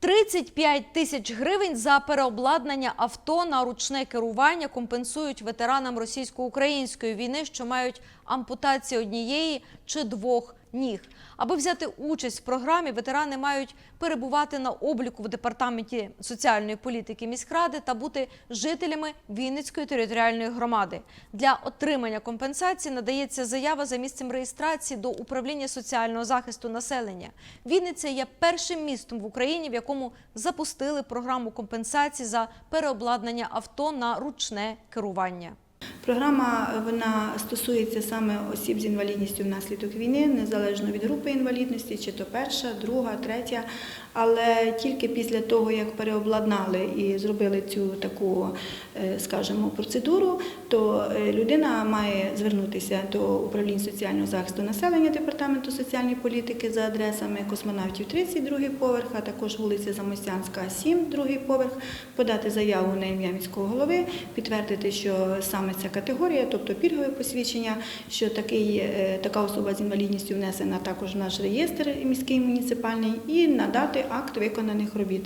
35 тисяч гривень за переобладнання авто на ручне керування компенсують ветеранам російсько-української війни, що мають ампутації однієї чи двох ніг. Аби взяти участь в програмі, ветерани мають перебувати на обліку в департаменті соціальної політики міськради та бути жителями Вінницької територіальної громади. Для отримання компенсації надається заява за місцем реєстрації до управління соціального захисту населення. Вінниця є першим містом в Україні, в якому запустили програму компенсації за переобладнання авто на ручне керування. Програма е, вона стосується саме осіб з інвалідністю внаслідок війни, незалежно від групи інвалідності, чи то перша, друга, третя. Але тільки після того, як переобладнали і зробили цю таку, е, скажімо, процедуру, то е, людина має звернутися до управління соціального захисту населення департаменту соціальної політики за адресами космонавтів 30, другий поверх, а також вулиця Замостянська, 7, другий поверх, подати заяву на ім'я міського голови, підтвердити, що саме ця категорія, тобто пільгове посвідчення, що такий, е, така особа з інвалідністю внесена також в наш реєстр міський муніципальний, і надати акт виконаних робіт.